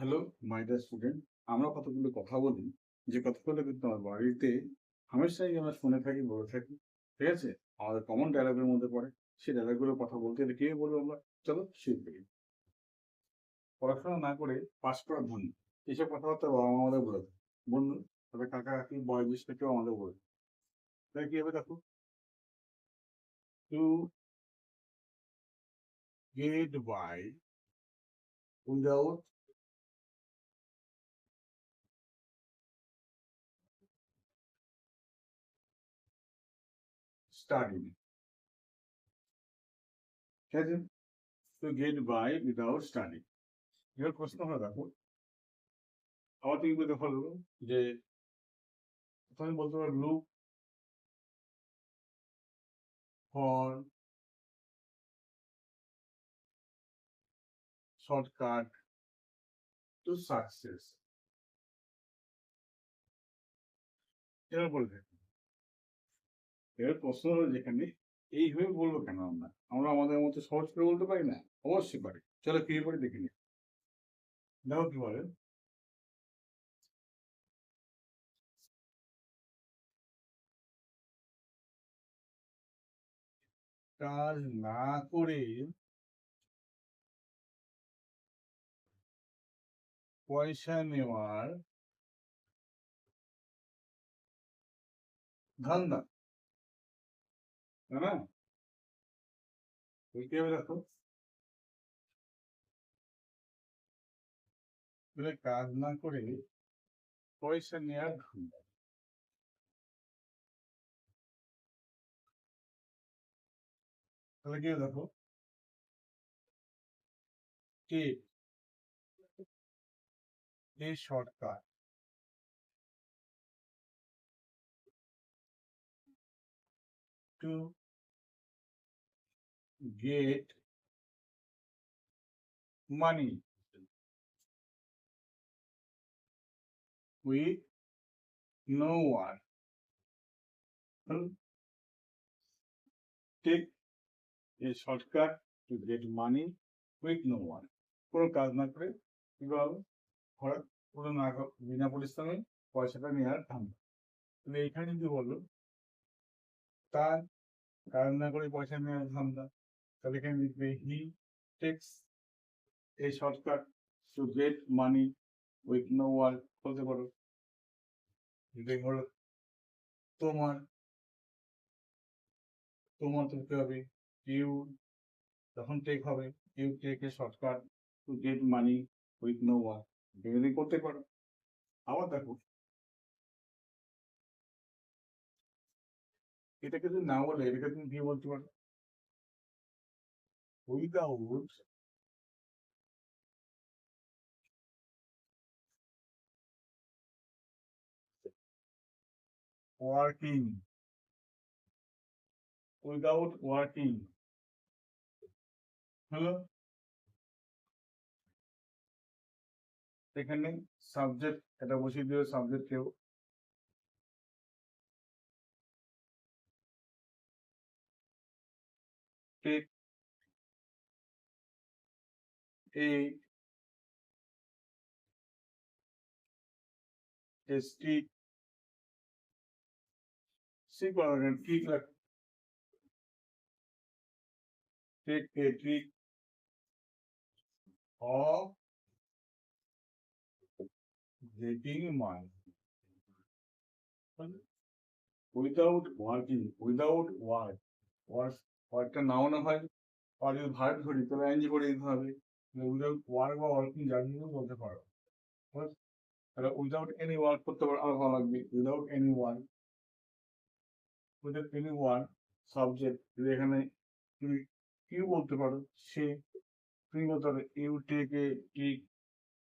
Hello my dear student আমরা কতগুলো কথা বলি যে কথাগুলো কিন্তু আমার বাড়িতে হামেশাই আমরা শুনে থাকি বলে থাকি ঠিক আছে আমাদের কমন ডায়লগের মধ্যে পড়ে সেই ডায়লগগুলো কথা বলতে গেলে কে বলবো আমরা চলো শিখে দেখি পড়াশোনা না করে পাশ করা ধন্য এসব কথাবার্তা বাবা মা আমাদের বলে বন্ধু তবে কাকা কাকি বয়োজ্যেষ্ঠ কেউ আমাদের বলে তাহলে কি হবে দেখো to get by without studying. ঠিক আছে to get by without study এবার প্রশ্ন হলো দেখো আবার তুমি বলতে হলো যে প্রথমে বলতে পারো look for shortcut to success. এরা বলবেন এবার প্রশ্ন হলো যেখানে এইভাবে বলবো কেন আমরা আমরা আমাদের মতো সহজ করে বলতে পারি না অবশ্যই পারি চলো কি পারি দেখে নি দেখো কি বলেন কাজ না করে পয়সা নেওয়ার ধান্দা না তুই কে বেরো তুই কাজ না করে পয়সা নেওয়ার ধান্দা তাহলে কি দেখো কে এই shortcut to get money with no one. Hmm? Take a shortcut to get money with no one. কোনো কাজ না করে কিভাবে হঠাৎ কোনো না বিনা পরিশ্রমে পয়সাটা নেওয়ার ধান্দা তাহলে এখানে যদি বলো তার কাজ না করে পয়সা নেওয়ার ধান্দা তাহলে এখানে লিখবে হি টেক্স এই shortcut to get money with no wall বলতে পারো এটাই হলো তোমার তোমার হতে হবে ইউ যখন টেক হবে you take a shortcut to get money with no work এটা করতে পারো আবার দেখো এটাকে যদি না বলে এটাকে তুমি কি বলতে পারো we goes. Working without working. Hello? এখানে সাবজেক্ট এটা বসিয়ে দিও সাবজেক্ট কেউ take a a stick stick or a trick like take a trick of getting money without working without work work ওয়ার্কটা নাও না হয় আর যদি ভার্ব ধরি তাহলে এনজি করে দিতে হবে উইদাউট ওয়ার্ক বা ওয়ার্কিং জার্নি বলতে পারো তাহলে উইদাউট এনি ওয়ার্ক করতে পারো আরো ভালো লাগবে without any work without any work subject যদি এখানে তুমি কি বলতে পারো সে তুমি বলতে পারো you take a trick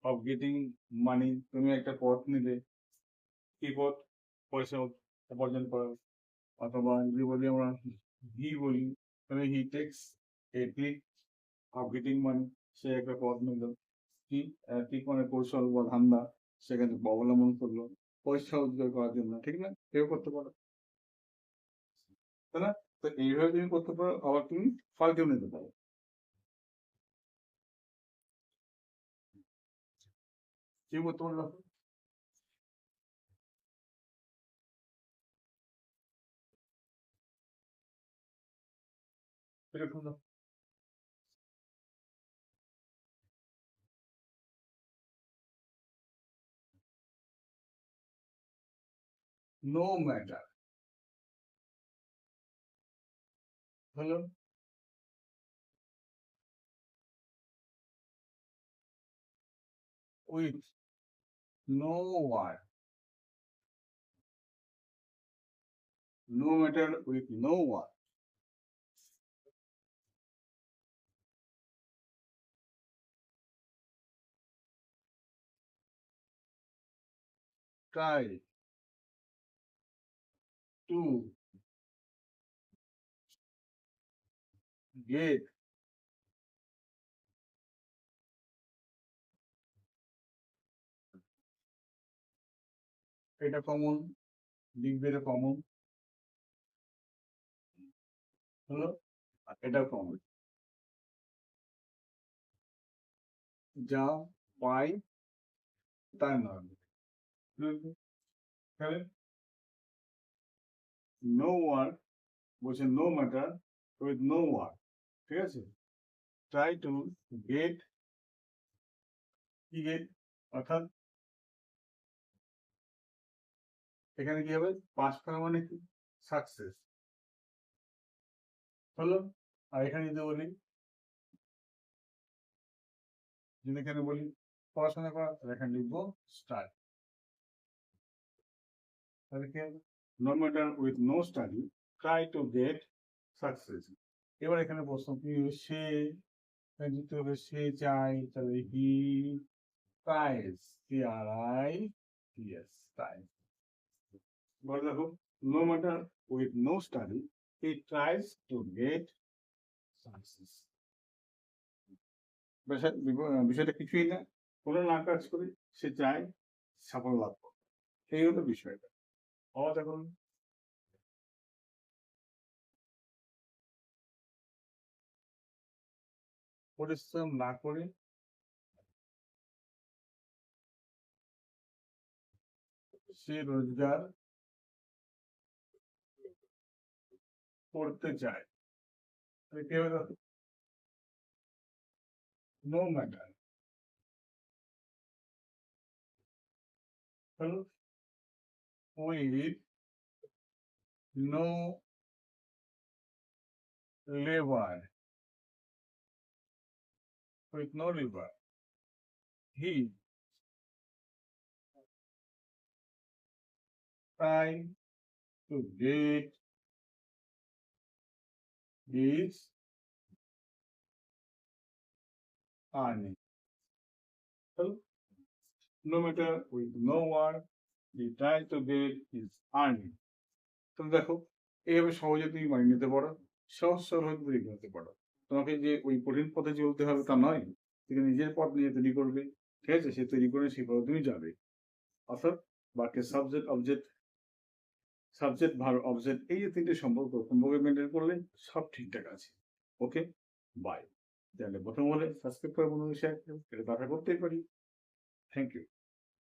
of getting money তুমি একটা পথ নিলে কি পথ পয়সা উপার্জন করো অথবা যদি বলি আমরা হি বলি তাহলে he takes a trick of getting money সে একটা পথ নিল কি কি মানে কৌশল বা ধান্দা সেখানে অবলম্বন করলো পয়সা উদ্ধার করার জন্য ঠিক না কেউ করতে পারো তাই না তো এইভাবে তুমি করতে পারো আবার তুমি পাল্টেও নিতে পারো কি করতে পারো এরকম no matter. Hello? With no one. No matter with no one. Try. to get এটা কমন লিখবে কমন হলো এটা কমন যা পাই তার তাহলে নো ওয়ার্ক বলছে no matter with no work ঠিক আছে ট্রাই টু গেট কি গেট অর্থাৎ এখানে কি হবে পাঁচ করা মানে কি সাকসেস হলো আর এখানে যদি বলি যদি এখানে বলি পড়াশোনা করা এখানে লিখবো স্টার্ট তাহলে কি হবে no matter with no study, try to get success. এবার এখানে প্রশ্ন কি সে দিতে হবে সে চাই তাহলে he tries T R I yes S tries বলে দেখো no matter with no study he tries to get success বিষয়টা কিছুই না কোনো না কাজ করে সে চায় সাফল্য লাভ করবে এই হলো বিষয়টা আওয়াজ এখন পরিশ্রম না করে সে রোজগার করতে চায় no matter hello with no labor. With no labor. He tried to get his earning. So, no matter with no one the to bill is earned তুমি দেখো এইভাবে সহজে তুমি মানিয়ে নিতে পারো সহজ সরল করে নিতে পারো তোমাকে যে ওই কঠিন পথে চলতে হবে তা নয় তুমি নিজের পথ নিয়ে তৈরি করবে ঠিক আছে সে তৈরি করে সেই পথে তুমি যাবে অর্থাৎ বাকি subject object subject verb object এই যে তিনটে সম্পর্ক সম্পর্কে মেনটেন করলে সব ঠিকঠাক আছে ওকে বাই তাহলে প্রথম হলে সাবস্ক্রাইব করে বন্ধু শেয়ার এটা দেখা করতেই পারি থ্যাংক ইউ